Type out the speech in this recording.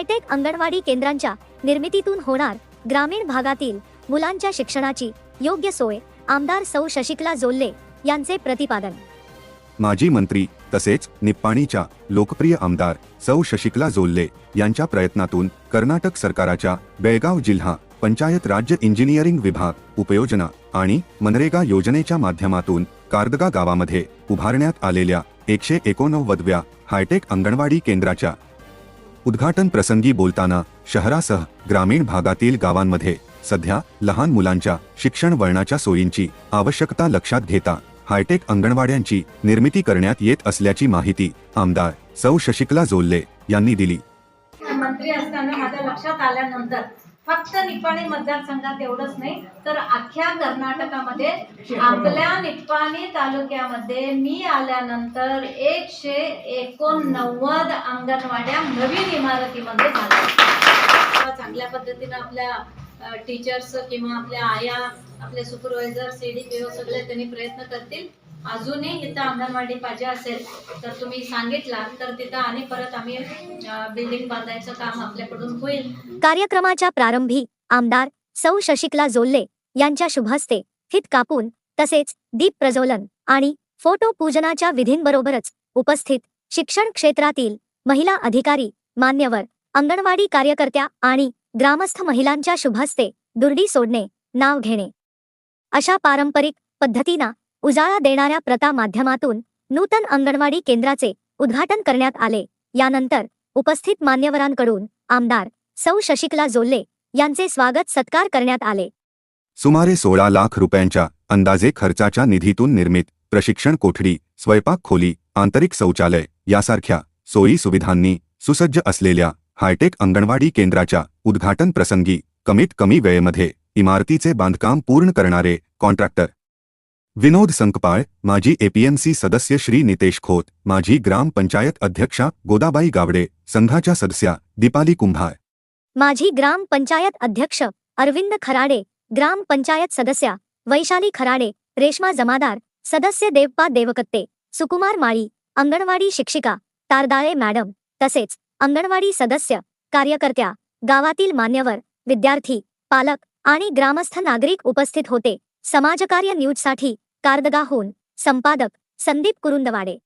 Hi tech anganwadi केंद्रांच्या निर्मितीतून होणार ग्रामीण भागातील मुलांच्या शिक्षणाची योग्य सोय आमदार सौ शशिकला जोल्ले यांचे प्रतिपादन. माजी मंत्री तसेच निप्पाणीच्या लोकप्रिय आमदार सौ शशिकला जोल्ले यांच्या प्रयत्नातून कर्नाटक सरकाराच्या बेळगाव जिल्हा पंचायत राज्य इंजिनिअरिंग विभाग उपयोजना आणि मनरेगा योजनेच्या माध्यमातून कारदगा गावामध्ये उभारण्यात आलेल्या एकशे एकोणनव्वदव्या हायटेक अंगणवाडी केंद्राच्या उद्घाटन प्रसंगी बोलताना शहरासह ग्रामीण भागातील गावांमध्ये सध्या लहान मुलांच्या शिक्षण वळणाच्या सोयींची आवश्यकता लक्षात घेता हायटेक अंगणवाड्यांची निर्मिती करण्यात येत असल्याची माहिती आमदार सौ शशिकला जोल्ले यांनी दिली. मंत्री असताना माझ्या लक्षात आल्यानंतर फक्त निप्पाणी मतदारसंघात एवढंच नाही तर अख्ख्या कर्नाटकामध्ये आपल्या निपाणी तालुक्यामध्ये मी आल्यानंतर एकशे एकोणनव्वद अंगणवाड्या नवीन इमारतीमध्ये झाल्या. चांगल्या पद्धतीनं आपल्या टीचर्स किंवा आपल्या आया आपले सुपरवायझर सी डी पी सगळे त्यांनी प्रयत्न करतील. अजूनही इथं अंगणवाडी पाहिजे असेल तर तुम्ही सांगितला तर तिथं आणि परत आम्ही बिल्डिंग बांधायचं काम आपल्याकडून होईल. कार्यक्रमाच्या प्रारंभी आमदार सौ शशिकला जोल्ले यांच्या शुभहस्ते हित कापून तसेच दीप प्रज्वलन आणि फोटो पूजनाच्या विधींबरोबरच उपस्थित शिक्षण क्षेत्रातील महिला अधिकारी मान्यवर अंगणवाडी कार्यकर्त्या आणि ग्रामस्थ महिलांच्या शुभहस्ते दुर्डी सोडणे नाव घेणे. अशा पारंपरिक पद्धतीनं उजाळा देणाऱ्या प्रथा माध्यमातून नूतन अंगणवाडी केंद्राचे उद्घाटन करण्यात आले. यानंतर उपस्थित मान्यवरांकडून आमदार सौ शशिकला जोल्ले यांचे स्वागत सत्कार करण्यात आले. सुमारे सोळा लाख रुपयांच्या अंदाजे खर्चाच्या निधीतून निर्मित प्रशिक्षण कोठडी स्वयंपाक खोली आंतरिक शौचालय यासारख्या सोयी सुविधांनी सुसज्ज असलेल्या हायटेक अंगणवाडी केंद्राच्या उद्घाटन प्रसंगी कमीत कमी वेळेमध्ये इमारतीचे बांधकाम पूर्ण करणारे कॉन्ट्रॅक्टर विनोद संकपाळ माजी एपीएमसी सदस्य श्री नितेश खोत माजी ग्रामपंचायत अध्यक्षा गोदाबाई गावडे संघाच्या सदस्या दीपाली कुंभार. माझी ग्राम पंचायत अध्यक्ष अरविंद खराडे ग्राम पंचायत सदस्या वैशाली खराडे रेश्मा जमादार सदस्य देवपा देवकत्ते सुकुमार माळी अंगणवाडी शिक्षिका तारदाळे मॅडम तसेच अंगणवाडी सदस्य कार्यकर्त्या गावातील मान्यवर विद्यार्थी पालक आणि ग्रामस्थ नागरिक उपस्थित होते. समाजकार्य न्यूजसाठी कारदगाहून संपादक संदीप कुरुंदवाडे.